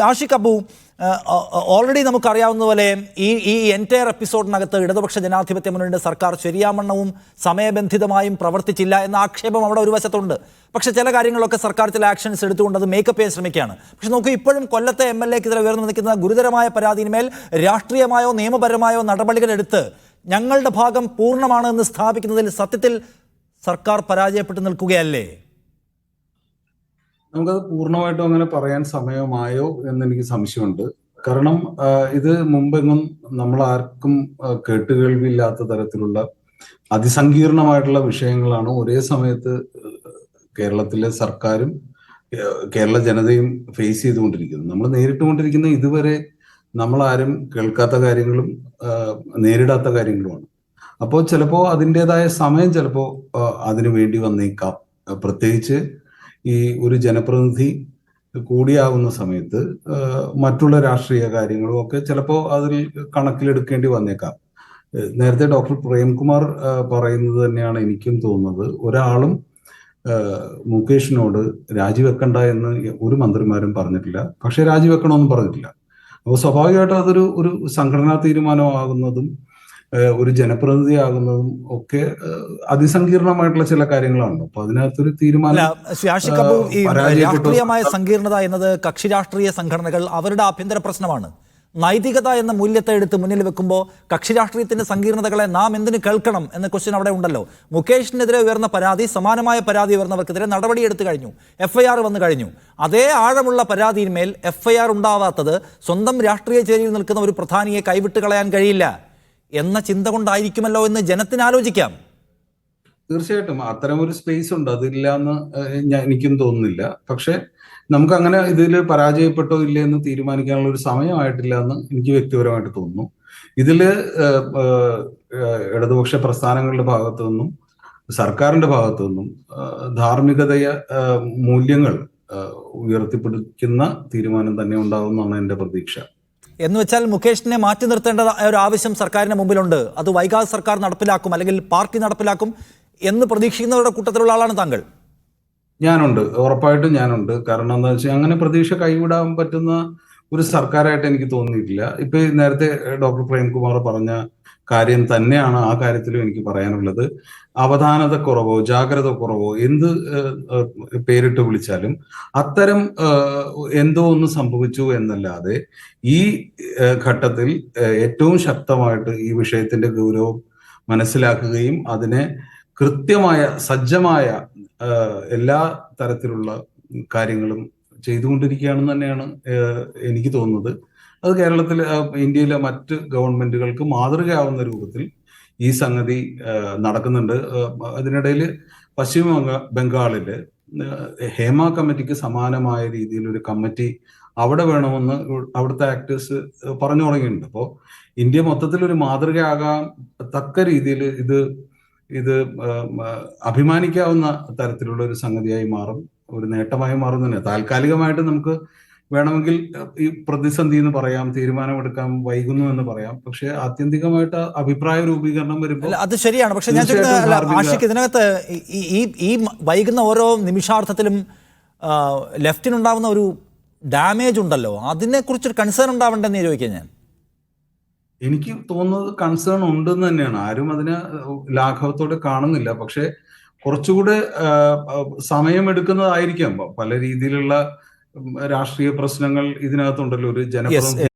Ashiq Abu already നമുക്കറിയാവുന്ന പോലെ ഈ ഈ എന്റയർ എപ്പിസോഡിനകത്ത് ഇടതുപക്ഷ ജനാധിപത്യ മുന്നണിയുടെ സർക്കാർ ശരിയാമണ്ണവും സമയബന്ധിതമായും പ്രവർത്തിച്ചില്ല എന്ന ആക്ഷേപം അവിടെ ഒരു വശത്തുണ്ട്. പക്ഷേ ചില കാര്യങ്ങളൊക്കെ സർക്കാർ ചില ആക്ഷൻസ് എടുത്തുകൊണ്ട് അത് മേക്കപ്പ് ചെയ്യാൻ ശ്രമിക്കുകയാണ്. പക്ഷെ നോക്കൂ ഇപ്പോഴും കൊല്ലത്തെ എം എൽ എക്കെതിരെ ഉയർന്നു നിൽക്കുന്ന ഗുരുതരമായ പരാതിയിന്മേൽ രാഷ്ട്രീയമായോ നിയമപരമായോ നടപടികളെടുത്ത് ഞങ്ങളുടെ ഭാഗം പൂർണമാണ് എന്ന് സ്ഥാപിക്കുന്നതിൽ സത്യത്തിൽ സർക്കാർ പരാജയപ്പെട്ടു നിൽക്കുകയല്ലേ? നമുക്കത് പൂർണമായിട്ടും അങ്ങനെ പറയാൻ സമയമായോ എന്ന് എനിക്ക് സംശയമുണ്ട്. കാരണം ഇത് മുമ്പെങ്ങും നമ്മൾ ആർക്കും കേട്ടുകേൾവില്ലാത്ത തരത്തിലുള്ള അതിസങ്കീർണമായിട്ടുള്ള വിഷയങ്ങളാണ് ഒരേ സമയത്ത് കേരളത്തിലെ സർക്കാരും കേരള ജനതയും ഫേസ് ചെയ്തുകൊണ്ടിരിക്കുന്നത്. നമ്മൾ നേരിട്ടുകൊണ്ടിരിക്കുന്ന ഇതുവരെ നമ്മൾ ആരും കേൾക്കാത്ത കാര്യങ്ങളും നേരിടാത്ത കാര്യങ്ങളുമാണ്. അപ്പോൾ ചിലപ്പോൾ അതിന്റെതായ സമയം ചിലപ്പോൾ അതിനു വേണ്ടി വന്നേക്കാം. പ്രത്യേകിച്ച് ഈ ഒരു ജനപ്രതിനിധി കൂടിയാവുന്ന സമയത്ത് മറ്റുള്ള രാഷ്ട്രീയ കാര്യങ്ങളും ഒക്കെ ചിലപ്പോൾ അതിൽ കണക്കിലെടുക്കേണ്ടി വന്നേക്കാം. നേരത്തെ ഡോക്ടർ പ്രേംകുമാർ പറയുന്നത് തന്നെയാണ് എനിക്കും തോന്നുന്നത്. ഒരാളും മുകേഷിനോട് രാജിവെക്കണ്ട എന്ന് ഒരു മന്ത്രിമാരും പറഞ്ഞിട്ടില്ല. പക്ഷെ രാജിവെക്കണമെന്നും പറഞ്ഞിട്ടില്ല. അപ്പോൾ സ്വാഭാവികമായിട്ടും അതൊരു ഒരു സംഘടനാ തീരുമാനമാകുന്നതും ഒരു ജനപ്രതിനിധിയാകുന്നതും ഒക്കെ അതിസങ്കീർണമായിട്ടുള്ള ചില കാര്യങ്ങളാണ് അപ്പൊ അതിനകത്തൊരു ഒരു തീരുമാനം. രാഷ്ട്രീയമായ സങ്കീർണത എന്നത് കക്ഷി രാഷ്ട്രീയ സംഘടനകൾ അവരുടെ ആഭ്യന്തര പ്രശ്നമാണ്. നൈതികത എന്ന മൂല്യത്തെ എടുത്ത് മുന്നിൽ വെക്കുമ്പോൾ കക്ഷി രാഷ്ട്രീയത്തിന്റെ സങ്കീർണതകളെ നാം എന്തിനു കേൾക്കണം എന്ന ക്വസ്റ്റ്യൻ അവിടെ ഉണ്ടല്ലോ. മുകേഷിനെതിരെ ഉയർന്ന പരാതി സമാനമായ പരാതി ഉയർന്നവർക്കെതിരെ നടപടി എടുത്തു കഴിഞ്ഞു. എഫ്ഐആർ വന്നു കഴിഞ്ഞു. അതേ ആഴമുള്ള പരാതിയിന്മേൽ എഫ്ഐആർ ഉണ്ടാവാത്തത് സ്വന്തം രാഷ്ട്രീയ ചേരിയിൽ നിൽക്കുന്ന ഒരു പ്രധാനിയെ കൈവിട്ട് കളയാൻ കഴിയില്ല. എന്ന ചിന്ത കൊണ്ടായിരിക്കുമല്ലോ എന്ന് ജനത്തിന് ആലോചിക്കാം. തീർച്ചയായിട്ടും അത്തരം ഒരു സ്പേസ് ഉണ്ട്. അതില്ല എന്ന് എനിക്കും തോന്നുന്നില്ല. പക്ഷെ നമുക്ക് അങ്ങനെ ഇതിൽ പരാജയപ്പെട്ടോ ഇല്ലേ എന്ന് തീരുമാനിക്കാനുള്ള ഒരു സമയമായിട്ടില്ല എന്ന് എനിക്ക് വ്യക്തിപരമായിട്ട് തോന്നുന്നു. ഇതിൽ ഇടതുപക്ഷ പ്രസ്ഥാനങ്ങളുടെ ഭാഗത്തു നിന്നും സർക്കാരിന്റെ ഭാഗത്തു നിന്നും ധാർമ്മികതയ മൂല്യങ്ങൾ ഉയർത്തിപ്പിടിക്കുന്ന തീരുമാനം തന്നെ ഉണ്ടാകുന്നതാണ് എന്റെ പ്രതീക്ഷ. എന്ന് വെച്ചാൽ മുകേഷിനെ മാറ്റി നിർത്തേണ്ട ഒരു ആവശ്യം സർക്കാരിന് മുമ്പിലുണ്ട്. അത് വൈകാതെ സർക്കാർ നടപ്പിലാക്കും അല്ലെങ്കിൽ പാർട്ടി നടപ്പിലാക്കും എന്ന് പ്രതീക്ഷിക്കുന്നവരുടെ കൂട്ടത്തിലുള്ള ആളാണ് താങ്കൾ. ഞാനുണ്ട്. ഉറപ്പായിട്ടും ഞാനുണ്ട്. കാരണം എന്താ വെച്ചാൽ അങ്ങനെ പ്രതീക്ഷ കൈവിടാൻ പറ്റുന്ന ഒരു സർക്കാരായിട്ട് എനിക്ക് തോന്നിയിട്ടില്ല. ഇപ്പൊ നേരത്തെ ഡോക്ടർ പ്രേംകുമാർ പറഞ്ഞ കാര്യം തന്നെയാണ് ആ കാര്യത്തിലും എനിക്ക് പറയാനുള്ളത്. അവധാനത കുറവോ ജാഗ്രത കുറവോ എന്ത് പേരിട്ട് വിളിച്ചാലും അത്തരം എന്തോ ഒന്ന് സംഭവിച്ചു എന്നല്ലാതെ ഈ ഘട്ടത്തിൽ ഏറ്റവും ശക്തമായിട്ട് ഈ വിഷയത്തിന്റെ ഗൗരവം മനസ്സിലാക്കുകയും അതിനെ കൃത്യമായ സജ്ജമായ എല്ലാ തരത്തിലുള്ള കാര്യങ്ങളും ചെയ്തുകൊണ്ടിരിക്കുകയാണെന്ന് തന്നെയാണ് എനിക്ക് തോന്നുന്നത്. അത് കേരളത്തിൽ ഇന്ത്യയിലെ മറ്റ് ഗവൺമെന്റുകൾക്ക് മാതൃകയാവുന്ന രൂപത്തിൽ ഈ സംഗതി നടക്കുന്നുണ്ട്. അതിനിടയിൽ പശ്ചിമ ബംഗാ- ബംഗാളിൽ ഹേമ കമ്മിറ്റിക്ക് സമാനമായ രീതിയിൽ ഒരു കമ്മിറ്റി അവിടെ വേണമെന്ന് അവിടുത്തെ ആക്ടേഴ്സ് പറഞ്ഞു തുടങ്ങിയിട്ടുണ്ട്. അപ്പോൾ ഇന്ത്യ മൊത്തത്തിൽ ഒരു മാതൃകയാകാൻ തക്ക രീതിയിൽ ഇത് ഇത് അഭിമാനിക്കാവുന്ന തരത്തിലുള്ള ഒരു സംഗതിയായി മാറും. ഒരു നേട്ടമായി മാറുന്നു തന്നെ താൽക്കാലികമായിട്ട് നമുക്ക് വേണമെങ്കിൽ ഈ പ്രതിസന്ധി എന്ന് പറയാം തീരുമാനമെടുക്കാൻ വൈകുന്നു എന്ന് പറയാം. പക്ഷെ ആത്യന്തികമായിട്ട് അഭിപ്രായ രൂപീകരണം വരുമ്പോൾ അത് ശരിയാണ്. പക്ഷെ ഞാൻ ആഷിക്ക് ഇതിനകത്ത് ഈ- ഈ വൈകുന്ന ഓരോ നിമിഷാർത്ഥത്തിലും ലെഫ്റ്റിനുണ്ടാവുന്ന ഒരു ഡാമേജ് ഉണ്ടല്ലോ. അതിനെ കുറിച്ചൊരു കൺസേൺ ഉണ്ടാവണ്ടെന്ന് ചോദിക്കാം ഞാൻ. എനിക്ക് തോന്നുന്നത് കൺസേൺ ഉണ്ടെന്ന് തന്നെയാണ്. ആരും അതിനെ ലാഘവത്തോടെ കാണുന്നില്ല. പക്ഷെ കുറച്ചുകൂടെ സമയമെടുക്കുന്നതായിരിക്കാം. പല രീതിയിലുള്ള രാഷ്ട്രീയ പ്രശ്നങ്ങൾ ഇതിനകത്തുണ്ടല്ലോ. ഒരു ജനപ്രതിനിധി